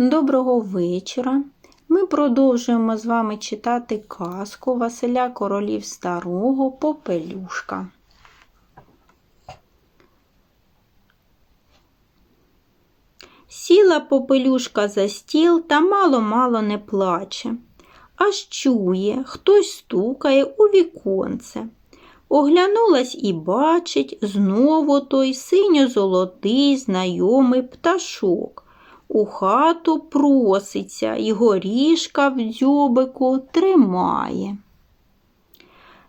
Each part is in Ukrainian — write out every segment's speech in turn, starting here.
Доброго вечора. Ми продовжуємо з вами читати казку Василя Королів Старого Попелюшка. Сіла попелюшка за стіл та мало-мало не плаче. Аж чує, хтось стукає у віконце. Оглянулась і бачить знову той синьо-золотий знайомий пташок. У хату проситься і горішка в дзьобику тримає.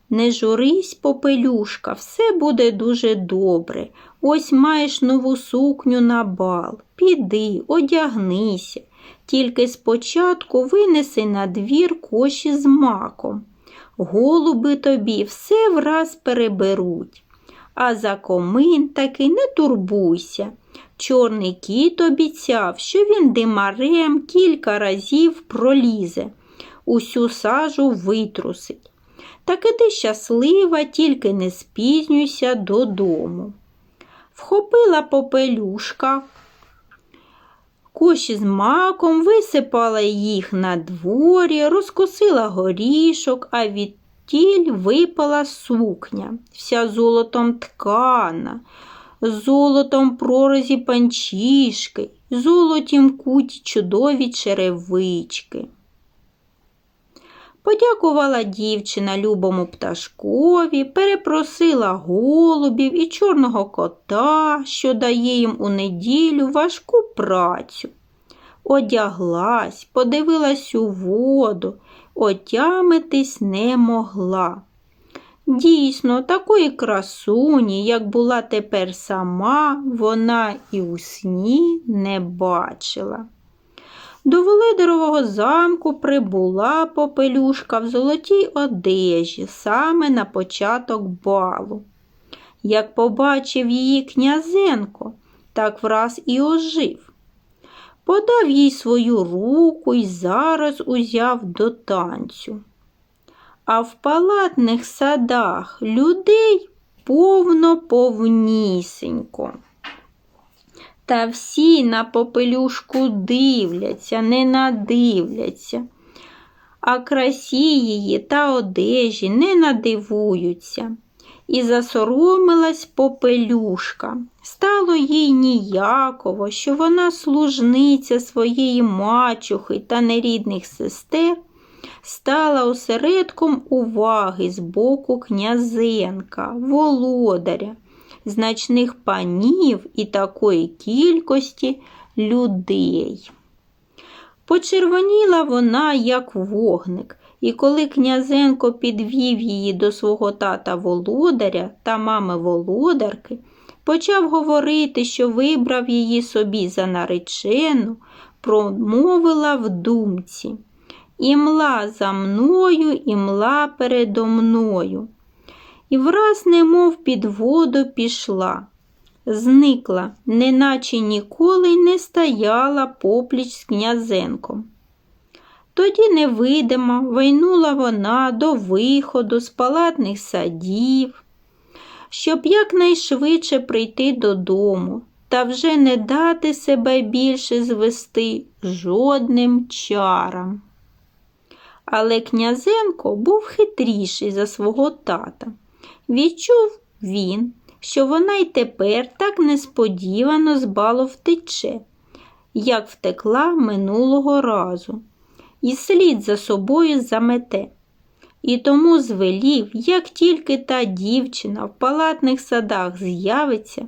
Не журись, попелюшка, все буде дуже добре. Ось маєш нову сукню на бал. Піди, одягнися. Тільки спочатку винеси на двір коші з маком. Голуби тобі все враз переберуть. А за комин таки не турбуйся. Чорний кіт обіцяв, що він димарем кілька разів пролізе, усю сажу витрусить. Так іди щаслива, тільки не спізнюйся додому. Вхопила попелюшка, коші з маком, висипала їх на дворі, розкосила горішок, а відтіль випала сукня, вся золотом ткана, золотом пророзі панчішки, золотім куть чудові черевички. Подякувала дівчина любому пташкові, перепросила голубів і чорного кота, що дає їм у неділю важку працю. Одяглась, подивилась у воду, отямитись не могла. Дійсно, такої красуні, як була тепер сама, вона і у сні не бачила. До Володимирового замку прибула попелюшка в золотій одежі саме на початок балу. Як побачив її князенко, так враз і ожив. Подав їй свою руку і зараз узяв до танцю. А в палатних садах людей повно повнісенько. Та всі на попелюшку дивляться, не надивляться, а красі її та одежі не надивуються. І засоромилась попелюшка. Стало їй ніяково, що вона служниця своєї мачухи та нерідних сестер, стала осередком уваги з боку князенка, володаря значних панів і такої кількості людей. Почервоніла вона, як вогник, і коли князенко підвів її до свого тата володаря та мами володарки, почав говорити, що вибрав її собі за наречену, промовила в думці. Імла за мною, імла передо мною і враз, немов під воду пішла, зникла, неначе ніколи не стояла попліч з князенком. Тоді невидима вийнула вона до виходу з палатних садів, щоб якнайшвидше прийти додому та вже не дати себе більше звести жодним чарам. Але князенко був хитріший за свого тата. Відчув він, що вона й тепер так несподівано з балу втече, як втекла минулого разу, і слід за собою замете. І тому звелів, як тільки та дівчина в палатних садах з'явиться,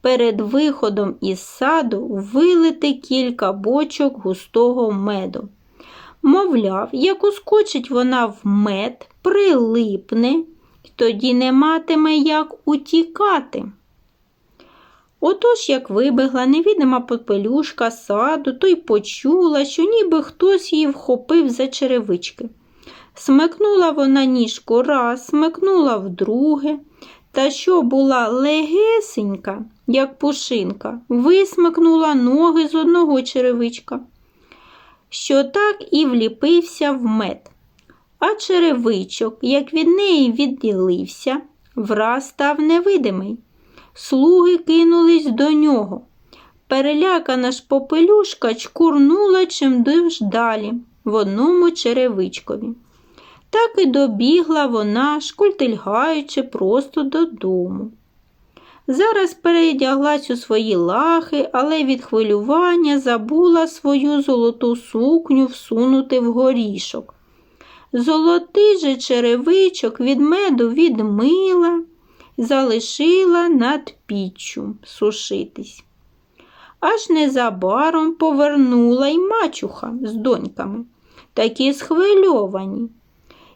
перед виходом із саду вилити кілька бочок густого меду. Мовляв, як ускочить вона в мед, прилипне тоді не матиме як утікати. Отож, як вибігла невідома попелюшка саду, то й почула, що ніби хтось її вхопив за черевички. Смикнула вона ніжку раз, смикнула вдруге, та що була легесенька, як пушинка, висмикнула ноги з одного черевичка, що так і вліпився в мед а черевичок, як від неї відділився, враз став невидимий. Слуги кинулись до нього. Перелякана ж попелюшка чкурнула чимдивж далі в одному черевичкові. Так і добігла вона, шкультильгаючи просто додому. Зараз передяглась у свої лахи, але від хвилювання забула свою золоту сукню всунути в горішок. Золотий же черевичок від меду відмила, залишила над піччю сушитись. Аж незабаром повернула й мачуха з доньками, такі схвильовані.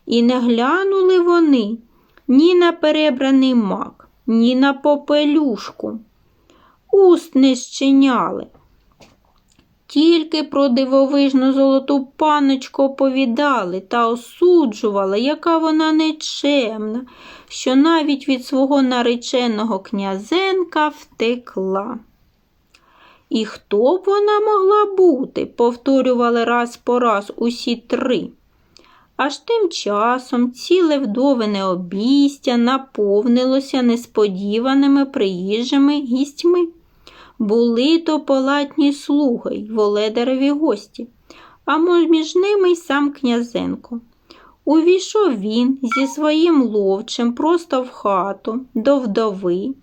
І не глянули вони ні на перебраний мак, ні на попелюшку. Уст не щиняли. Тільки про дивовижну золоту паночку оповідали та осуджували, яка вона нечемна, що навіть від свого нареченого князенка втекла. І хто б вона могла бути, повторювали раз по раз усі три. Аж тим часом ціле вдовине обійстя наповнилося несподіваними приїжджими гістьми. Були то палатні слуги й володареві гості, а між ними й сам князенко. Увійшов він зі своїм ловчим просто в хату до вдови,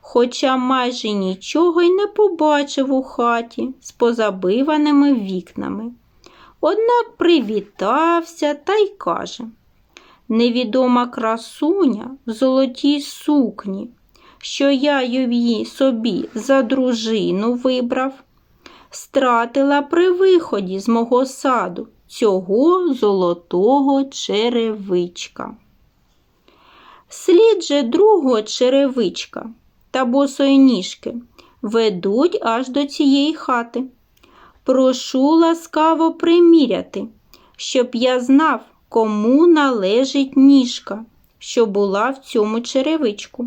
хоча майже нічого й не побачив у хаті з позабиваними вікнами. Однак привітався та й каже Невідома красуня в золотій сукні, що я її собі за дружину вибрав, стратила при виході з мого саду цього золотого черевичка. Слід же другого черевичка та босої ніжки ведуть аж до цієї хати. Прошу ласкаво приміряти, щоб я знав, кому належить ніжка, що була в цьому черевичку.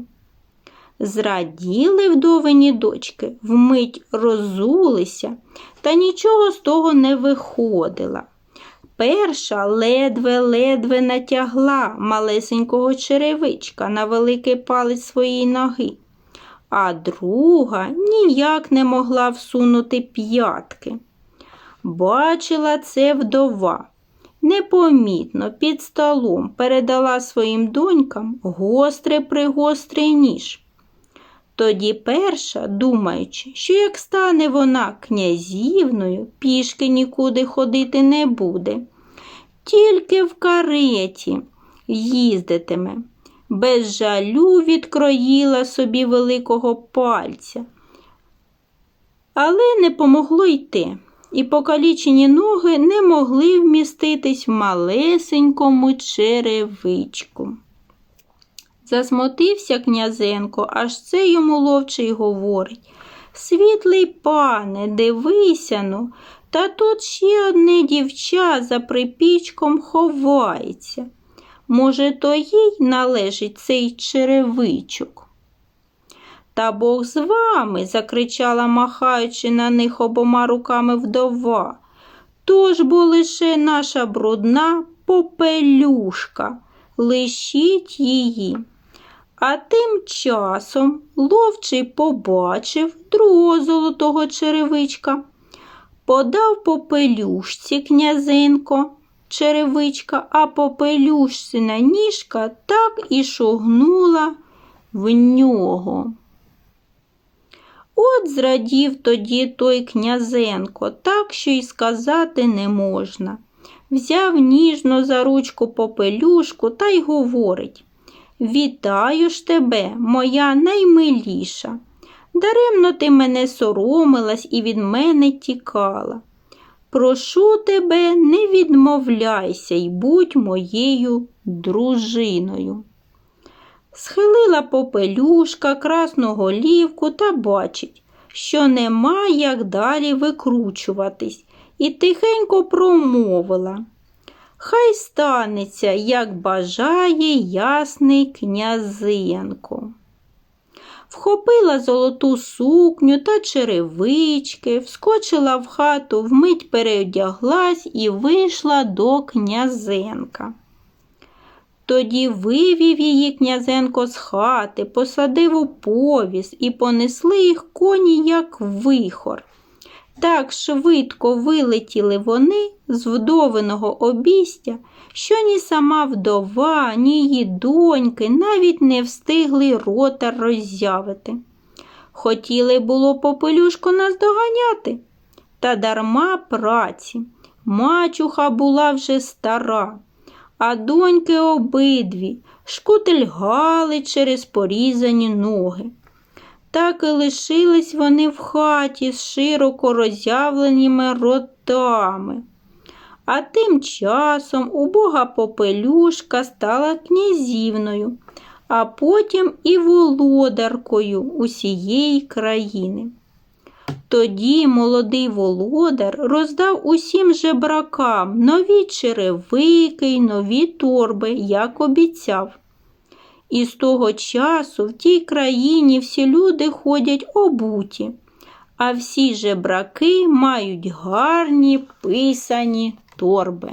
Зраділи вдовині дочки, вмить розулися, та нічого з того не виходила. Перша ледве-ледве натягла малесенького черевичка на великий палець своєї ноги, а друга ніяк не могла всунути п'ятки. Бачила це вдова. Непомітно під столом передала своїм донькам гострий пригострий ніж. Тоді перша, думаючи, що як стане вона князівною, пішки нікуди ходити не буде, тільки в кареті їздитиме, без жалю відкроїла собі великого пальця. Але не помогло йти, і покалічені ноги не могли вміститись в малесенькому черевичку. Засмотився князенко, аж це йому ловчий говорить. Світлий пане, дивися ну, та тут ще одне дівча за припічком ховається. Може, то їй належить цей черевичок. Та Бог з вами, закричала, махаючи на них обома руками вдова. То ж бо лише наша брудна попелюшка, лишіть її. А тим часом ловчий побачив другого золотого черевичка, подав попелюшці князенко черевичка, а попелюшцина ніжка так і шогнула в нього. От зрадів тоді той князенко, так що й сказати не можна. Взяв ніжно за ручку попелюшку та й говорить Вітаю ж тебе, моя наймиліша. Даремно ти мене соромилась і від мене тікала. Прошу тебе, не відмовляйся й будь моєю дружиною. Схилила попелюшка красну голівку та бачить, що нема як далі викручуватись, і тихенько промовила. Хай станеться, як бажає ясний князенко. Вхопила золоту сукню та черевички, вскочила в хату, вмить переодяглась і вийшла до князенка. Тоді вивів її князенко з хати, посадив у повіс і понесли їх коні, як вихор. Так швидко вилетіли вони з вдовиного обістя, що ні сама вдова, ні її доньки навіть не встигли рота роззявити. Хотіли було попелюшку наздоганяти, та дарма праці. Мачуха була вже стара, а доньки обидві шкутильгали через порізані ноги. Так і лишились вони в хаті з широко роззявленими ротами. А тим часом убога попелюшка стала князівною, а потім і володаркою усієї країни. Тоді молодий володар роздав усім жебракам нові черевики й нові торби, як обіцяв. І з того часу в тій країні всі люди ходять обуті, а всі жебраки мають гарні писані торби.